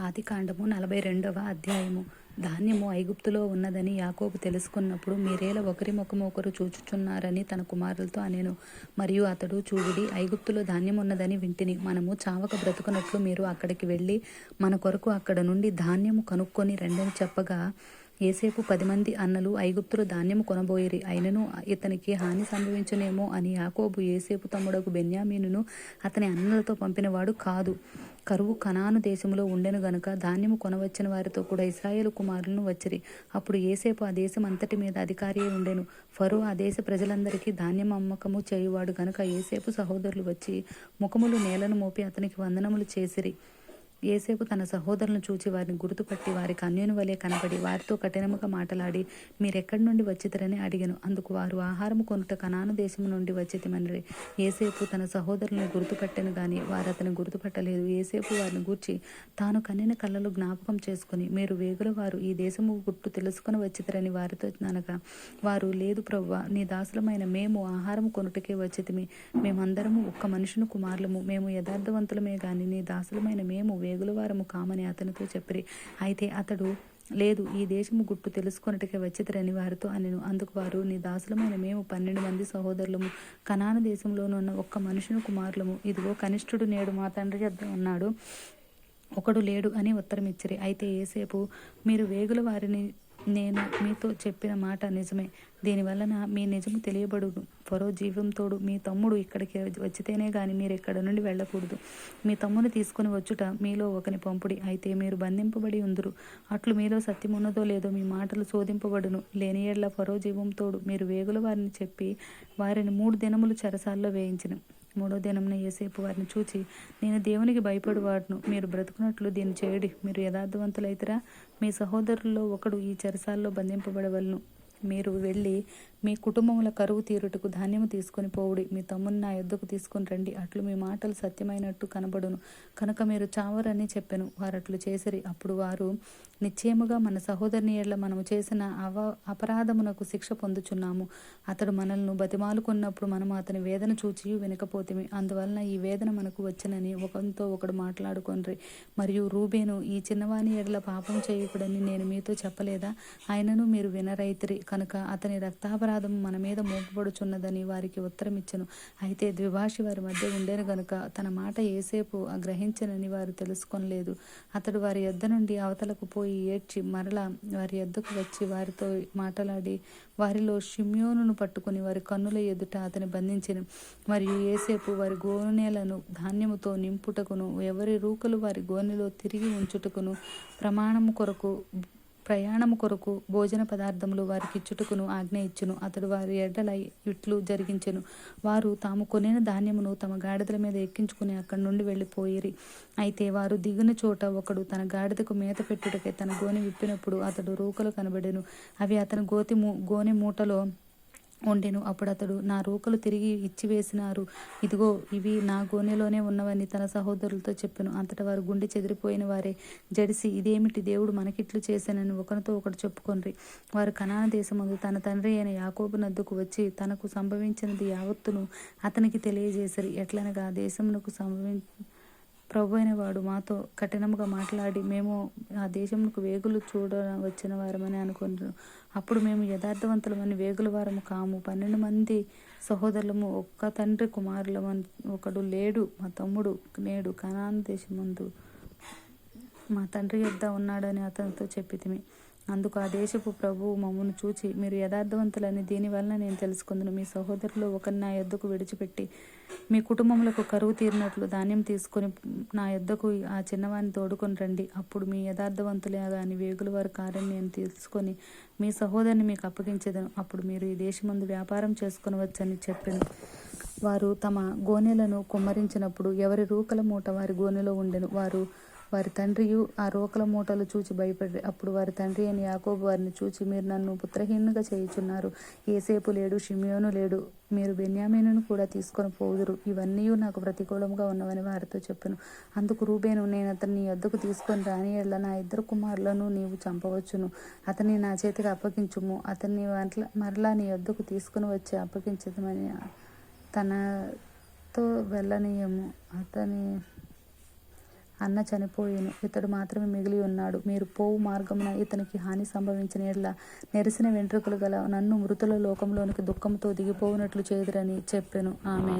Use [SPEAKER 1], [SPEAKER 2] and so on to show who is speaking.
[SPEAKER 1] ఆది కాండము నలభై రెండవ అధ్యాయము. ధాన్యము ఐగుప్తులో ఉన్నదని యాకోబు తెలుసుకున్నప్పుడు మీరేల ఒకరి ముఖము ఒకరు చూచుచున్నారని తన కుమారులతో అనేను. మరియు అతడు చూడుడి ఐగుప్తులో ధాన్యం ఉన్నదని వింటిని. మనము చావక బ్రతుకున్నట్లు మీరు అక్కడికి వెళ్ళి మన కొరకు అక్కడ నుండి ధాన్యము కనుక్కొని రెండని చెప్పగా ఏసేపు పది మంది అన్నలు ఐగుప్తులు ధాన్యము కొనబోయిరి. అయినను ఇతనికి హాని సంభవించునేమో అని యాకోబు ఏసేపు తమ్ముడకు బెన్యామీనును అతని అన్నలతో పంపినవాడు కాదు. కరువు కనాను దేశంలో ఉండెను గనుక ధాన్యము కొనవచ్చిన వారితో కూడా ఇస్రాయేల్ కుమారులను వచ్చిరి. అప్పుడు ఏసేపు ఆ దేశం అంతటి మీద అధికారి ఉండెను. ఫరో ఆ దేశ ప్రజలందరికీ ధాన్యం అమ్మకము చేయువాడు గనుక ఏసేపు సహోదరులు వచ్చి ముఖములు నేలను మోపి అతనికి వందనములు చేసిరి. ఏసేపు తన సహోదరులను చూచి వారిని గుర్తుపట్టి వారికి అన్యుని వలె కనబడి వారితో కఠినముగా మాట్లాడి మీరెక్కడి నుండి వచ్చితరని అడిగాను. అందుకు వారు ఆహారము కొనుట కనాను దేశము నుండి వచ్చితిమని ఏసేపు తన సహోదరులను గుర్తుపట్టాను గాని వారు అతని గుర్తుపట్టలేదు. ఏసేపు వారిని గూర్చి తాను కన్నిన కళ్ళలు జ్ఞాపకం చేసుకుని మీరు వేగుల వారు ఈ దేశము గుట్టు తెలుసుకుని వచ్చితరని వారితో అనగా వారు లేదు ప్రవ్వ నీ దాసులమైన మేము ఆహారం కొనుటకే వచ్చితిమి. మేమందరము ఒక్క మనుషుని కుమారులము. మేము యథార్థవంతులమే గాని నీ దాసులమైన మేము వేగులవారము కామని అతనితో చెప్పిరి. అయితే అతడు లేదు ఈ దేశము గుట్టు తెలుసుకొనటికే వచ్చితరని వారితో అనెను. అందుకు వారు నీ దాసులమైన మేము పన్నెండు మంది సహోదరులము. కనాన దేశంలోనున్న ఒక్క మనుషుని కుమారులము. ఇదిగో కనిష్ఠుడు నేడు మా తండ్రి యొద్ద ఉన్నాడు. ఒకడు లేడు అని ఉత్తరం ఇచ్చిరి అయితే ఏసేపు మీరు వేగుల వారిని నేను మీతో చెప్పిన మాట నిజమే. దీనివలన మీ నిజము తెలియబడును. ఫరో జీవంతోడు మీ తమ్ముడు ఇక్కడికి వచ్చితేనే కానీ మీరు ఇక్కడ నుండి వెళ్ళకూడదు. మీ తమ్ముని తీసుకుని వచ్చుట మీలో ఒకని పంపుడి. అయితే మీరు బంధింపబడి ఉందరు. అట్లు మీలో సత్యం ఉన్నదో లేదో మీ మాటలు శోధింపబడును. లేని ఏళ్ళ ఫరో జీవంతోడు మీరు వేగుల వారిని చెప్పి వారిని మూడు దినములు చెరసాల్లో వేయించిన. మూడో దినంన ఏసేపు వారిని చూచి నేను దేవునికి భయపడువాడును. మీరు బ్రతుకున్నట్లు దీన్ని చేయడి. మీరు యథార్థవంతులైతరా? మీ సహోదరుల్లో ఒకడు ఈ చెరసాల్లో బంధింపబడవలను. మీరు వెళ్ళి మీ కుటుంబముల కరువు తీరుటకు ధాన్యము తీసుకొని పోవుడి. మీ తమ్ముని నా యొద్దకు తీసుకొని రండి. అట్లు మీ మాటలు సత్యమైనట్టు కనబడును. కనుక మీరు చావరని చెప్పెను. వారు అట్లు చేసిరి. అప్పుడు వారు నిశ్చయముగా మన సహోదరుని ఏళ్ళ మనము చేసిన అవ అపరాధమునకు శిక్ష పొందుచున్నాము. అతడు మనల్ని బతిమాలుకున్నప్పుడు మనము అతని వేదన చూచి వినకపోతేమి. అందువలన ఈ వేదన మనకు వచ్చినని ఒకరితో ఒకడు మాట్లాడుకొనరి. మరియు రూబేను ఈ చిన్నవాని ఏడల పాపం చేయకూడని నేను మీతో చెప్పలేదా? ఆయనను మీరు వినరైతిరి. కనుక అతని రక్తాపరాధం మన మీద మోపబడుచున్నదని వారికి ఉత్తరం ఇచ్చను అయితే ద్విభాషి వారి మధ్య ఉండేను గనుక తన మాట ఏసేపు గ్రహించనని వారు తెలుసుకొనలేదు. అతడు వారి యొద్ద నుండి అవతలకు పోయి ఏడ్చి మరలా వారి యొద్దకు వచ్చి వారితో మాట్లాడి వారిలో షిమ్యోనును పట్టుకుని వారి కన్నుల ఎదుట అతని బంధించిన. మరియు ఏసేపు వారి గోనెలను ధాన్యముతో నింపుటకును ఎవరి రూకలు వారి గోనెలో తిరిగి ఉంచుటకును ప్రమాణము కొరకు ప్రయాణము కొరకు భోజన పదార్థములు వారికి చుటుకును ఆజ్ఞ ఇచ్చును. అతడు వారి ఎడ్డల ఇట్లు జరిగించెను. వారు తాము కొనిన ధాన్యమును తమ గాడిదల మీద ఎక్కించుకుని అక్కడి నుండి వెళ్ళిపోయిరి. అయితే వారు దిగిన చోట ఒకడు తన గాడిదకు మేత పెట్టుటకే తన గోనె విప్పినప్పుడు అతడు రూకలు కనబడెను. అవి అతని గోతి మూ గోనె మూటలో ఉండెను అప్పుడు అతడు నా రూకలు తిరిగి ఇచ్చివేసినారు. ఇదిగో ఇవి నా గోనెలోనే ఉన్నవని తన సహోదరులతో చెప్పాను. అంతటా వారు గుండె చెదిరిపోయిన వారే. జడిసి ఇదేమిటి దేవుడు మనకిట్లు చేశానని ఒకరితో ఒకడు చెప్పుకొనరి. వారు కనాన దేశమందు తన తండ్రి అయిన యాకోబు నద్దుకు వచ్చి తనకు సంభవించినది యావత్తును అతనికి తెలియజేశారు ఎట్లనగా దేశమునకు సంభవి ప్రభు అయిన వాడు మాతో కఠినముగా మాట్లాడి మేము ఆ దేశమునకు వేగులు చూడ వచ్చిన వారమని అనుకున్నాను అప్పుడు మేము యథార్థవంతులమని వేగుల వారము కాము. పన్నెండు మంది సహోదరులము ఒక్క తండ్రి కుమారులమని ఒకడు లేడు మా తమ్ముడు నేడు కనాన్ దేశమందు. మా తండ్రి యొద్ద ఉన్నాడని అతనితో చెప్పితిమి. అందుకు ఆ దేశపు ప్రభువు మమ్మను చూచి మీరు యథార్థవంతులని దీనివలన నేను తెలుసుకుందును. మీ సహోదరులు ఒకరిని నా యొద్దకు విడిచిపెట్టి మీ కుటుంబములకు కరువు తీరినట్లు ధాన్యం తీసుకొని నా యొద్దకు ఆ చిన్నవాని తోడుకొని రండి. అప్పుడు మీ యథార్థవంతులే కానీ వేగుల వారి కార్యం నేను తెలుసుకొని మీ సహోదరిని మీకు అప్పగించేదను. అప్పుడు మీరు ఈ దేశమందు వ్యాపారం చేసుకుని వచ్చని చెప్పాను. వారు తమ గోనెలను కుమ్మరించినప్పుడు ఎవరి రూకల మూట వారి గోనెలో ఉండెను. వారు వారి తండ్రియు ఆ రోకల మూటలు చూచి భయపడి అప్పుడు వారి తండ్రి అని యాకోబు వారిని చూచి మీరు నన్ను పుత్రహీనుగా చేయుచున్నారు. ఏసేపు లేడు షిమియోను లేడు. మీరు బెన్యామీనును కూడా తీసుకొని పోదురు. ఇవన్నీ నాకు ప్రతికూలంగా ఉన్నవని వారితో చెప్పాను. అందుకు రూబేను నేను అతన్ని నీ వద్దకు తీసుకొని రాని ఎళ్ళ నా ఇద్దరు కుమారులను నీవు చంపవచ్చును. అతన్ని నా చేతికి అప్పగించుము. అతన్ని మరలా నీ వద్దకు తీసుకుని వచ్చి అప్పగించదమని తనతో వెళ్ళనీయము. అతని అన్న చనిపోయేను. ఇతడు మాత్రమే మిగిలి ఉన్నాడు. మీరు పోవు మార్గమున ఇతనికి హాని సంభవించిన ఎడ్ల నెరిసిన వెంట్రుకలు గల నన్ను మృతుల లోకంలోనికి దుఃఖంతో దిగిపోవునట్లు చేదురని చెప్పెను. ఆమె